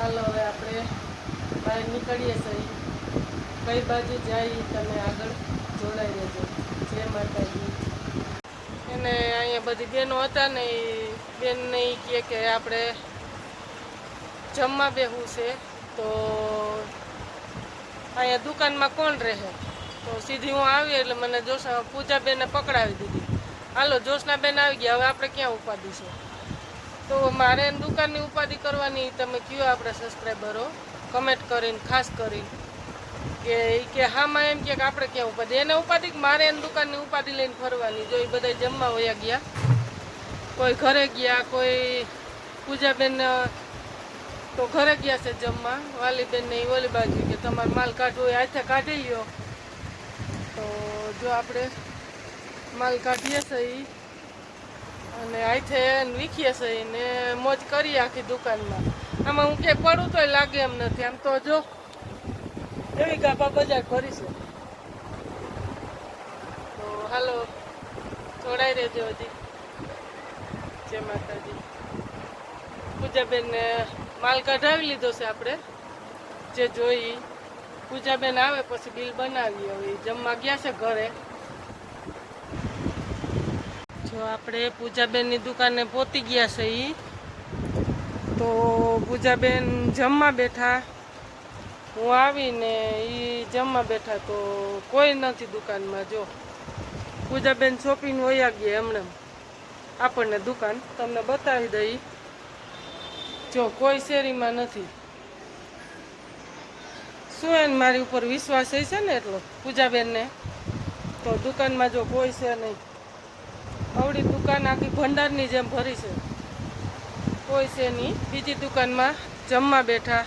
બહાર નીકળીએ સહી કઈ બાજુ ઈ તમે આગળ જોડાઈ રહેજો. જય માતાજી. એને અહીંયા બધી બહેનો હતા ને એ બેનને એ કહે કે આપણે જમવા બેહવું છે. તો અહીંયા દુકાનમાં કોણ રહે? તો સીધી હું આવી એટલે મને જોશ પૂજાબેને પકડાવી દીધી. હાલો, જોશનાબેન આવી ગયા. હવે આપણે ક્યાં ઉપાડી છે? તો મારે દુકાનની ઉપાધિ કરવાની, તમે કયો આપણે સબસ્ક્રાઈબરો કમેન્ટ કરીને, ખાસ કરીને. કે એ કે હામાં એમ કે આપણે ક્યાં ઉપાધિ? એને ઉપાધિ મારે એની દુકાનની ઉપાધિ લઈને ફરવાની? જો એ બધા જમવા વયા ગયા, કોઈ ઘરે ગયા, કોઈ પૂજાબેન તો ઘરે ગયા છે જમવા. વાલીબેન ને ઓલી બાજુ કે તમારે માલ કાઢવો હોય, હાથે કાઢી લ્યો. તો જો આપણે માલ કાઢીએ છીએ અને હાથે વીખીએ હશે ને મોજ કરી આખી દુકાનમાં. આમાં હું ક્યાંય પડું તોય લાગે એમ નથી. આમ તો જો, એવી ગાભા બજાર ભરી તો હાલો, જોડાઈ રહેજો હજી. જય માતાજી. પૂજાબેનને માલ કઢાવી લીધો છે આપણે. જે જોઈ, પૂજાબેન આવે પછી બિલ બનાવીએ હવે. જમવા ગયા છે ઘરે. જો આપણે પૂજાબેનની દુકાને પહોંચી ગયા છે એ તો પૂજાબેન જમવા બેઠા. હું આવીને એ જમવા બેઠા તો કોઈ નથી દુકાનમાં, જો. પૂજાબેન શોપિંગ વયા ગયા હમણાં. આપણને દુકાન તમને બતાવી દઈ. જો, કોઈ શેરીમાં નથી. શું એને મારી ઉપર વિશ્વાસ હશે ને એટલો, પૂજાબેનને? તો દુકાનમાં જો કોઈ છે નહીં. આવડી દુકાન આખી ભંડારની જેમ ભરી છે. કોઈ છે નહીં. બીજી દુકાનમાં જમવા બેઠા.